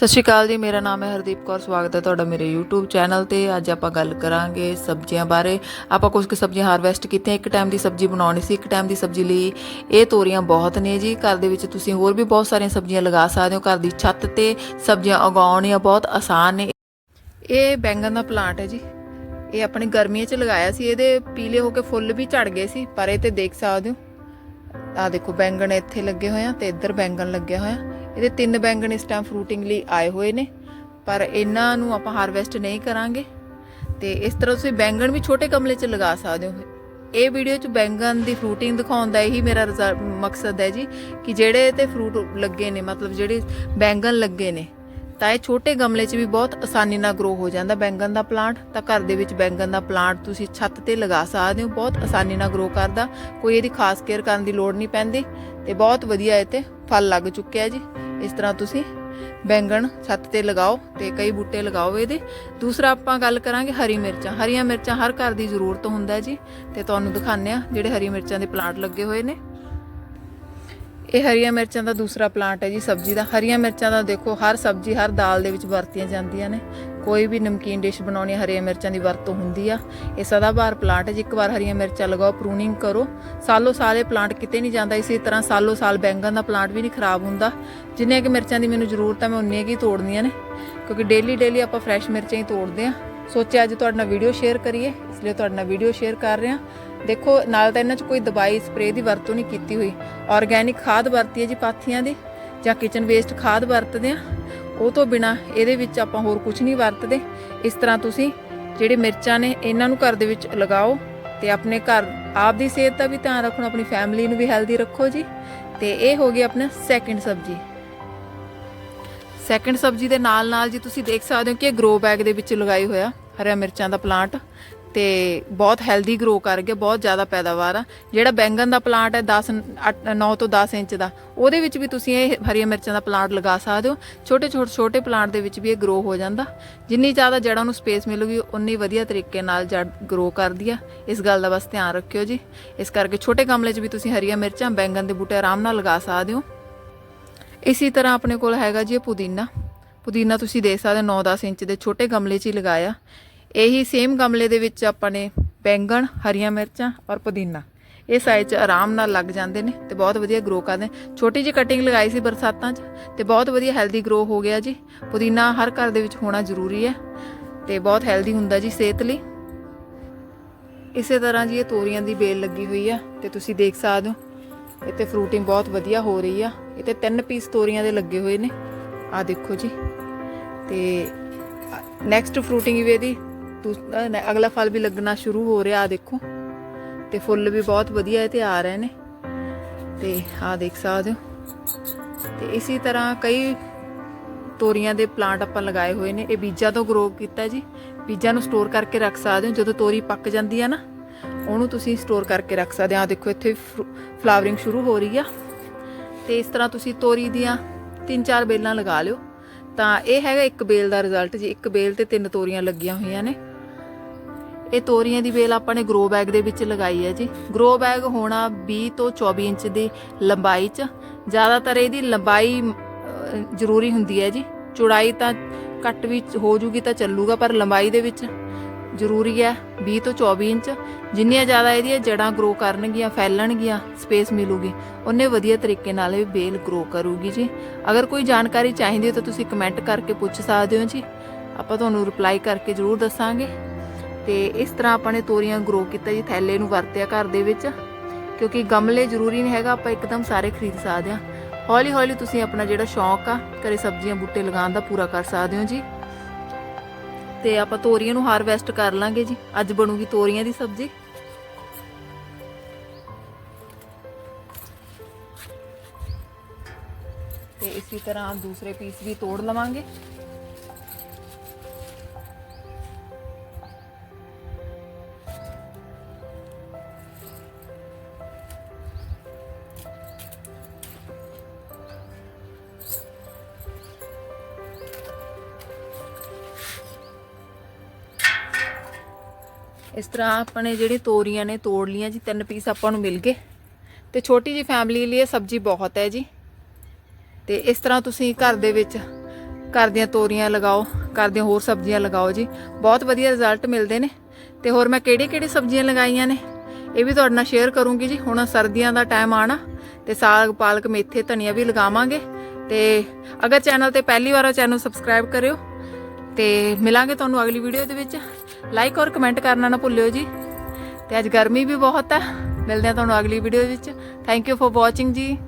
ਸਤਿ ਸ਼੍ਰੀ ਅਕਾਲ ਜੀ, ਮੇਰਾ ਨਾਮ ਹੈ ਹਰਦੀਪ ਕੌਰ, ਸਵਾਗਤ ਹੈ ਤੁਹਾਡਾ ਮੇਰੇ YouTube ਚੈਨਲ ਤੇ। ਅੱਜ ਆਪਾਂ ਗੱਲ ਕਰਾਂਗੇ ਸਬਜ਼ੀਆਂ ਬਾਰੇ। ਆਪਾਂ ਕੁਝ ਕੁ ਸਬਜ਼ੀਆਂ ਹਾਰਵੈਸਟ ਕੀਤੀਆਂ, ਇੱਕ ਟਾਈਮ ਦੀ ਸਬਜ਼ੀ ਬਣਾਉਣੀ ਸੀ, ਇੱਕ ਟਾਈਮ ਦੀ ਸਬਜ਼ੀ ਲਈ ਇਹ ਤੋਰੀਆਂ ਬਹੁਤ ਨੇ ਜੀ। ਘਰ ਦੇ ਵਿੱਚ ਤੁਸੀਂ ਹੋਰ ਵੀ ਬਹੁਤ ਸਾਰੀਆਂ ਸਬਜ਼ੀਆਂ ਲਗਾ ਸਕਦੇ ਹੋ। ਘਰ ਦੀ ਛੱਤ ਤੇ ਸਬਜ਼ੀਆਂ ਉਗਾਉਣੀਆਂ ਬਹੁਤ ਆਸਾਨ ਨੇ। ਇਹ ਬੈਂਗਣ ਦਾ ਪਲਾਂਟ ਹੈ ਜੀ। ਇਹ ਆਪਣੇ ਗਰਮੀਆਂ 'ਚ ਲਗਾਇਆ ਸੀ। ਇਹਦੇ ਪੀਲੇ ਹੋ ਕੇ ਫੁੱਲ ਵੀ ਝੜ ਗਏ ਸੀ, ਪਰ ਇਹ ਤੇ ਦੇਖ ਸਕਦੇ ਹੋ। ਆ ਦੇਖੋ, ਬੈਂਗਣ ਇੱਥੇ ਲੱਗੇ ਹੋਏ ਆ ਤੇ ਇੱਧਰ ਬੈਂਗਣ ਲੱਗਿਆ ਹੋਇਆ। ਇਹਦੇ ਤਿੰਨ ਬੈਂਗਣ ਇਸ ਟਾਈਮ ਫਰੂਟਿੰਗ ਲਈ ਆਏ ਹੋਏ ਨੇ, ਪਰ ਇਹਨਾਂ ਨੂੰ ਆਪਾਂ ਹਾਰਵੈਸਟ ਨਹੀਂ ਕਰਾਂਗੇ। ਤੇ ਇਸ ਤਰ੍ਹਾਂ ਤੁਸੀਂ ਬੈਂਗਣ ਵੀ ਛੋਟੇ ਗਮਲੇ 'ਚ ਲਗਾ ਸਕਦੇ ਹੋ। ਇਹ ਵੀਡੀਓ 'ਚ ਬੈਂਗਣ ਦੀ ਫਰੂਟਿੰਗ ਦਿਖਾਉਣ ਦਾ ਇਹੀ ਮੇਰਾ ਰਿਜ਼ਲ- ਮਕਸਦ ਹੈ ਜੀ, ਕਿ ਜਿਹੜੇ ਤੇ ਫਰੂਟ ਲੱਗੇ ਨੇ, ਮਤਲਬ ਜਿਹੜੇ ਬੈਂਗਣ ਲੱਗੇ ਨੇ ਤਾਂ ਇਹ ਛੋਟੇ ਗਮਲੇ 'ਚ ਵੀ ਬਹੁਤ ਆਸਾਨੀ ਨਾਲ ਗਰੋ ਹੋ ਜਾਂਦਾ। ਬੈਂਗਣ ਦਾ ਪਲਾਂਟ ਤਾਂ ਘਰ ਦੇ ਵਿੱਚ ਬੈਂਗਣ ਦਾ ਪਲਾਂਟ ਤੁਸੀਂ ਛੱਤ ਤੇ ਲਗਾ ਸਕਦੇ ਹੋ। ਬਹੁਤ ਆਸਾਨੀ ਨਾਲ ਗਰੋ ਕਰਦਾ। ਕੋਈ ਇਹਦੀ ਖਾਸ ਕੇਅਰ ਕਰਨ ਦੀ ਲੋੜ ਨਹੀਂ ਪੈਂਦੀ ਤੇ ਬਹੁਤ ਵਧੀਆ ਇਹ ਤੇ ਫਲ ਲੱਗ ਚੁੱਕਿਆ ਜੀ। ਇਸ ਤਰ੍ਹਾਂ ਤੁਸੀਂ ਬੈਂਗਣ ਛੱਤ ਤੇ ਲਗਾਓ ਤੇ ਕਈ ਬੂਟੇ ਲਗਾਓ ਇਹਦੇ। ਦੂਸਰਾ ਆਪਾਂ ਗੱਲ ਕਰਾਂਗੇ ਹਰੀ ਮਿਰਚਾਂ। ਹਰੀਆਂ ਮਿਰਚਾਂ ਹਰ ਘਰ ਦੀ ਜ਼ਰੂਰਤ ਹੁੰਦਾ ਜੀ ਤੇ ਤੁਹਾਨੂੰ ਦਿਖਾਉਂਦੇ ਆ ਜਿਹੜੇ ਹਰੀ ਮਿਰਚਾਂ ਦੇ ਪਲਾਂਟ ਲੱਗੇ ਹੋਏ ਨੇ। ਇਹ ਹਰੀਆਂ ਮਿਰਚਾਂ ਦਾ ਦੂਸਰਾ ਪਲਾਂਟ ਹੈ ਜੀ, ਸਬਜ਼ੀ ਦਾ। ਹਰੀਆਂ ਮਿਰਚਾਂ ਦਾ ਦੇਖੋ, ਹਰ ਸਬਜ਼ੀ, ਹਰ ਦਾਲ ਦੇ ਵਿੱਚ ਵਰਤੀਆਂ ਜਾਂਦੀਆਂ ਨੇ। ਕੋਈ ਵੀ ਨਮਕੀਨ ਡਿਸ਼ ਬਣਾਉਣੀ ਹਰੀਆਂ ਮਿਰਚਾਂ ਦੀ ਵਰਤੋਂ ਹੁੰਦੀ ਆ। ਇਹ ਸਦਾਬਹਾਰ ਪਲਾਂਟ ਹੈ ਜੀ, ਇੱਕ ਵਾਰ ਹਰੀਆਂ ਮਿਰਚਾਂ ਲਗਾਓ ਪ੍ਰੂਨਿੰਗ ਕਰੋ। ਸਾਲੋ ਸਾਲ ਇਹ ਪਲਾਂਟ ਕਿਤੇ ਨਹੀਂ ਜਾਂਦਾ, ਇਸੇ ਤਰ੍ਹਾਂ ਸਾਲੋ ਸਾਲ ਬੈਂਗਣ ਦਾ ਪਲਾਂਟ ਵੀ ਨਹੀਂ ਖਰਾਬ ਹੁੰਦਾ। ਜਿੰਨੀਆਂ ਕਿ ਮਿਰਚਾਂ ਦੀ ਮੈਨੂੰ ਜ਼ਰੂਰਤ ਹੈ, ਮੈਂ ਉਨੀਆਂ ਕੀ ਤੋੜਨੀਆਂ ਨੇ। ਕਿਉਂਕਿ ਡੇਲੀ ਡੇਲੀ ਆਪਾਂ ਫਰੈਸ਼ ਮਿਰਚਾਂ ਹੀ ਤੋੜਦੇ ਆ। ਸੋਚਿਆ ਅੱਜ ਤੁਹਾਡੇ ਨਾਲ ਵੀਡੀਓ ਸ਼ੇਅਰ ਕਰੀਏ, ਇਸ ਲਈ ਤੁਹਾਡੇ ਨਾਲ ਵੀਡੀਓ ਸ਼ੇਅਰ ਕਰ ਰਹੇ। ਹਾਂ ਦੇਖੋ, ਨਾਲ ਤਾਂ ਇਹਨਾਂ 'ਚ ਕੋਈ ਦਵਾਈ ਸਪਰੇਅ ਦੀ ਵਰਤੋਂ ਨਹੀਂ ਕੀਤੀ ਹੋਈ। ਆਰਗੈਨਿਕ ਖਾਦ ਵਰਤੀ ਹੈ ਜੀ ਪਾਥੀਆਂ ਦੀ, ਜਾਂ ਕਿਚਨ ਵੇਸਟ ਖਾਦ ਵਰਤਦੇ ਆ। ਉਹ ਤੋਂ ਬਿਨਾ ਇਹਦੇ ਵਿੱਚ ਆਪਾਂ ਹੋਰ ਕੁਝ ਨਹੀਂ ਵਰਤਦੇ। ਇਸ ਤਰ੍ਹਾਂ ਤੁਸੀਂ ਜਿਹੜੇ ਮਿਰਚਾਂ ਨੇ, ਇਹਨਾਂ ਨੂੰ ਘਰ ਦੇ ਵਿੱਚ ਲਗਾਓ ਤੇ ਆਪਣੇ ਘਰ ਆਪ ਦੀ ਸਿਹਤ ਦਾ ਵੀ ਧਿਆਨ ਰੱਖੋ, ਆਪਣੀ ਫੈਮਿਲੀ ਨੂੰ ਵੀ ਹੈਲਦੀ ਰੱਖੋ ਜੀ। ਤੇ ਇਹ ਹੋ ਗਈ ਆਪਣਾ ਸੈਕਿੰਡ ਸਬਜੀ। ਸੈਕਿੰਡ ਸਬਜੀ ਦੇ ਨਾਲ ਨਾਲ ਜੀ ਤੁਸੀਂ ਦੇਖ ਸਕਦੇ ਹੋ ਕਿ ਇਹ ਗਰੋ ਬੈਗ ਦੇ ਵਿੱਚ ਲਗਾਈ ਹੋਇਆ ਹਰਿਆ ਮਿਰਚਾਂ ਦਾ ਪਲਾਂਟ ਤੇ ਬਹੁਤ ਹੈਲਦੀ ਗਰੋ ਕਰ ਗਿਆ ਬਹੁਤ ਜ਼ਿਆਦਾ ਪੈਦਾਵਾਰ ਆ। ਜਿਹੜਾ ਬੈਂਗਣ ਦਾ ਪਲਾਂਟ ਹੈ 10 9 ਤੋਂ 10 ਇੰਚ ਦਾ, ਉਹਦੇ ਵਿੱਚ ਵੀ ਤੁਸੀਂ ਇਹ ਹਰੀਆਂ ਮਿਰਚਾਂ ਦਾ ਪਲਾਂਟ ਲਗਾ ਸਕਦੇ ਹੋ। ਛੋਟੇ ਛੋਟੇ ਛੋਟੇ ਪਲਾਂਟ ਦੇ ਵਿੱਚ ਵੀ ਇਹ ਗਰੋ ਹੋ ਜਾਂਦਾ। ਜਿੰਨੀ ਜ਼ਿਆਦਾ ਜੜਾਂ ਨੂੰ ਸਪੇਸ ਮਿਲੂਗੀ ਉਨੀ ਵਧੀਆ ਤਰੀਕੇ ਨਾਲ ਜੜ ਗਰੋ ਕਰਦੀ ਆ। ਇਸ ਗੱਲ ਦਾ ਬਸ ਧਿਆਨ ਰੱਖਿਓ ਜੀ। ਇਸ ਕਰਕੇ ਛੋਟੇ ਗਮਲੇ 'ਚ ਵੀ ਤੁਸੀਂ ਹਰੀਆਂ ਮਿਰਚਾਂ, ਬੈਂਗਣ ਦੇ ਬੂਟੇ ਆਰਾਮ ਨਾਲ ਲਗਾ ਸਕਦੇ ਹੋ। ਇਸੇ ਤਰ੍ਹਾਂ ਆਪਣੇ ਕੋਲ ਹੈਗਾ ਜੀ ਇਹ ਪੁਦੀਨਾ। ਪੁਦੀਨਾ ਤੁਸੀਂ ਦੇਖ ਸਕਦੇ 9-10 ਇੰਚ ਦੇ, ਛੋਟੇ ਗਮਲੇ 'ਚ ਹੀ ਲਗਾਇਆ। ਇਹੀ ਸੇਮ ਗਮਲੇ ਦੇ ਵਿੱਚ ਆਪਾਂ ਨੇ ਬੈਂਗਣ, ਹਰੀਆਂ ਮਿਰਚਾਂ ਔਰ ਪੁਦੀਨਾ। ਇਹ ਸਾਈਜ਼ 'ਚ ਆਰਾਮ ਨਾਲ ਲੱਗ ਜਾਂਦੇ ਨੇ ਤੇ ਬਹੁਤ ਵਧੀਆ ਗਰੋ ਕਰਦੇ ਛੋਟੀ ਜਿਹੀ ਕਟਿੰਗ ਲਗਾਈ ਸੀ ਬਰਸਾਤਾਂ 'ਚ ਤੇ ਬਹੁਤ ਵਧੀਆ ਹੈਲਦੀ ਗਰੋ ਹੋ ਗਿਆ ਜੀ। ਪੁਦੀਨਾ ਹਰ ਘਰ ਦੇ ਵਿੱਚ ਹੋਣਾ ਜ਼ਰੂਰੀ ਹੈ ਤੇ ਬਹੁਤ ਹੈਲਦੀ ਹੁੰਦਾ ਜੀ ਸਿਹਤ ਲਈ। ਇਸੇ ਤਰ੍ਹਾਂ ਜੀ ਇਹ ਤੋਰੀਆਂ ਦੀ ਬੇਲ ਲੱਗੀ ਹੋਈ ਆ ਤੇ ਤੁਸੀਂ ਦੇਖ ਸਕਦੇ ਹੋ, ਇੱਥੇ ਫਰੂਟਿੰਗ ਬਹੁਤ ਵਧੀਆ ਹੋ ਰਹੀ ਆ। ਇੱਥੇ ਤਿੰਨ ਪੀਸ ਤੋਰੀਆਂ ਦੇ ਲੱਗੇ ਹੋਏ ਨੇ। ਆ ਦੇਖੋ ਜੀ ਤੇ ਨੈਕਸਟ ਫਰੂਟਿੰਗ ਵੀ ਇਹਦੀ ਅਗਲਾ ਫਲ ਵੀ ਲੱਗਣਾ ਸ਼ੁਰੂ ਹੋ ਰਿਹਾ ਆ ਦੇਖੋ। ਤੇ ਫੁੱਲ ਵੀ ਬਹੁਤ ਵਧੀਆ ਇਹ ਤੇ ਆ ਰਹੇ ਨੇ। ਤੇ ਆ ਦੇਖ ਸਕਦੇ ਹੋ। ਤੇ ਇਸੇ ਤਰ੍ਹਾਂ ਕਈ ਤੋਰੀਆਂ ਦੇ ਪਲਾਂਟ ਆਪਾਂ ਲਗਾਏ ਹੋਏ ਨੇ। ਇਹ ਬੀਜਾਂ ਤੋਂ ਗਰੋ ਕੀਤਾ ਜੀ। ਬੀਜਾਂ ਨੂੰ ਸਟੋਰ ਕਰਕੇ ਰੱਖ ਸਕਦੇ ਹੋ। ਜਦੋਂ ਤੋਰੀ ਪੱਕ ਜਾਂਦੀ ਆ ਨਾ, ਉਹਨੂੰ ਤੁਸੀਂ ਸਟੋਰ ਕਰਕੇ ਰੱਖ ਸਕਦੇ ਆ ਆਹ ਦੇਖੋ, ਇੱਥੇ ਫਲਾਵਰਿੰਗ ਸ਼ੁਰੂ ਹੋ ਰਹੀ ਆ। ਤੇ ਇਸ ਤਰ੍ਹਾਂ ਤੁਸੀਂ ਤੋਰੀ ਦੀਆਂ ਤਿੰਨ ਚਾਰ ਬੇਲਾਂ ਲਗਾ ਲਿਓ। ਤਾਂ ਇਹ ਹੈਗਾ ਇੱਕ ਬੇਲ ਦਾ ਰਿਜ਼ਲਟ ਜੀ। ਇੱਕ ਬੇਲ ਤੇ ਤਿੰਨ ਤੋਰੀਆਂ ਲੱਗੀਆਂ ਹੋਈਆਂ ਨੇ। ਇਹ ਤੋਰੀਆਂ ਦੀ ਬੇਲ ਆਪਾਂ ਨੇ ਗਰੋ ਬੈਗ ਦੇ ਵਿੱਚ ਲਗਾਈ ਹੈ ਜੀ। ਗਰੋ ਬੈਗ ਹੋਣਾ 20 ਤੋਂ 24 ਇੰਚ ਦੀ ਲੰਬਾਈ 'ਚ। ਜ਼ਿਆਦਾਤਰ ਇਹਦੀ ਲੰਬਾਈ ਜ਼ਰੂਰੀ ਹੁੰਦੀ ਹੈ ਜੀ। ਚੌੜਾਈ ਤਾਂ ਘੱਟ ਵੀ ਹੋ ਜੂਗੀ ਤਾਂ ਚੱਲੂਗਾ, ਪਰ ਲੰਬਾਈ ਦੇ ਵਿੱਚ ਜ਼ਰੂਰੀ ਹੈ 20 ਤੋਂ 24 ਇੰਚ। ਜਿੰਨੀਆਂ ਜ਼ਿਆਦਾ ਇਹਦੀਆਂ ਜੜਾਂ ਗਰੋ ਕਰਨਗੀਆਂ, ਫੈਲਣਗੀਆਂ ਸਪੇਸ ਮਿਲੂਗੀ, ਉਹਨੇ ਵਧੀਆ ਤਰੀਕੇ ਨਾਲ ਇਹ ਬੇਲ ਗਰੋ ਕਰੂਗੀ ਜੀ। ਅਗਰ ਕੋਈ ਜਾਣਕਾਰੀ ਚਾਹੀਦੀ ਹੋ ਤਾਂ ਤੁਸੀਂ ਕਮੈਂਟ ਕਰਕੇ ਪੁੱਛ ਸਕਦੇ ਹੋ ਜੀ। ਆਪਾਂ ਤੁਹਾਨੂੰ ਰਿਪਲਾਈ ਕਰਕੇ ਜ਼ਰੂਰ ਦੱਸਾਂਗੇ। ਤੇ ਇਸ ਤਰ੍ਹਾਂ ਆਪਾਂ ਨੇ ਤੋਰੀਆਂ ਗਰੋ ਕੀਤਾ ਜੀ ਥੈਲੇ ਨੂੰ ਵਰਤਿਆ ਘਰ ਦੇ ਵਿੱਚ, ਕਿਉਂਕਿ ਗਮਲੇ ਜ਼ਰੂਰੀ ਨਹੀਂ ਹੈਗਾ, ਆਪਾਂ ਇੱਕਦਮ ਸਾਰੇ ਖਰੀਦ ਸਕਦੇ ਹਾਂ। ਹੌਲੀ ਹੌਲੀ ਤੁਸੀਂ ਆਪਣਾ ਜਿਹੜਾ ਸ਼ੌਂਕ ਆ, ਘਰੇ ਸਬਜ਼ੀਆਂ ਬੂਟੇ ਲਗਾਉਣ ਦਾ ਪੂਰਾ ਕਰ ਸਕਦੇ ਹੋ ਜੀ। ਤੇ ਆਪਾਂ ਤੋਰੀਆਂ ਨੂੰ ਹਾਰਵੈਸਟ ਕਰ ਲਾਂਗੇ ਜੀ। ਅੱਜ ਬਣੂਗੀ ਤੋਰੀਆਂ ਦੀ ਸਬਜ਼ੀ। ਤੇ ਇਸੇ ਤਰ੍ਹਾਂ ਦੂਸਰੇ ਪੀਸ ਵੀ ਤੋੜ ਲਵਾਂਗੇ। ਇਸ ਤਰ੍ਹਾਂ ਆਪਣੇ ਜਿਹੜੇ ਤੋਰੀਆਂ ਨੇ, ਤੋੜ ਲੀਆਂ ਜੀ, ਤਿੰਨ ਪੀਸ ਆਪਾਂ ਨੂੰ ਮਿਲ ਗਏ। ਤੇ ਛੋਟੀ ਜੀ ਫੈਮਿਲੀ ਲਈ ਇਹ ਸਬਜ਼ੀ ਬਹੁਤ ਹੈ ਜੀ। ਤੇ ਇਸ ਤਰ੍ਹਾਂ ਤੁਸੀਂ ਘਰ ਦੇ ਵਿੱਚ ਘਰ ਦੀਆਂ ਤੋਰੀਆਂ ਲਗਾਓ, ਘਰ ਦੀਆਂ ਹੋਰ ਸਬਜ਼ੀਆਂ ਲਗਾਓ ਜੀ। ਬਹੁਤ ਵਧੀਆ ਰਿਜ਼ਲਟ ਮਿਲਦੇ ਨੇ। ਤੇ ਹੋਰ ਮੈਂ ਕਿਹੜੀ ਕਿਹੜੀ ਸਬਜ਼ੀਆਂ ਲਗਾਈਆਂ ਨੇ, ਇਹ ਵੀ ਤੁਹਾਡੇ ਨਾਲ ਸ਼ੇਅਰ ਕਰੂੰਗੀ ਜੀ। ਹੁਣ ਸਰਦੀਆਂ ਦਾ ਟਾਈਮ ਆਣਾ ਤੇ ਸਾਗ, ਪਾਲਕ, ਮੇਥੇ, ਧਨੀਆ ਵੀ ਲਗਾਵਾਂਗੇ। ਤੇ ਅਗਰ ਚੈਨਲ ਤੇ ਪਹਿਲੀ ਵਾਰ ਆ ਚੈਨਲ ਸਬਸਕ੍ਰਾਈਬ ਕਰਿਓ। ਤੇ ਮਿਲਾਂਗੇ ਤੁਹਾਨੂੰ ਅਗਲੀ ਵੀਡੀਓ ਦੇ ਵਿੱਚ। ਲਾਈਕ ਔਰ ਕਮੈਂਟ ਕਰਨਾ ਨਾ ਭੁੱਲਿਓ ਜੀ। ਤੇ ਅੱਜ ਗਰਮੀ ਵੀ ਬਹੁਤ ਹੈ ਮਿਲਦੇ ਹਾਂ ਤੁਹਾਨੂੰ ਅਗਲੀ ਵੀਡੀਓ ਵਿੱਚ। ਥੈਂਕ ਯੂ ਫॉर ਵਾਚਿੰਗ ਜੀ।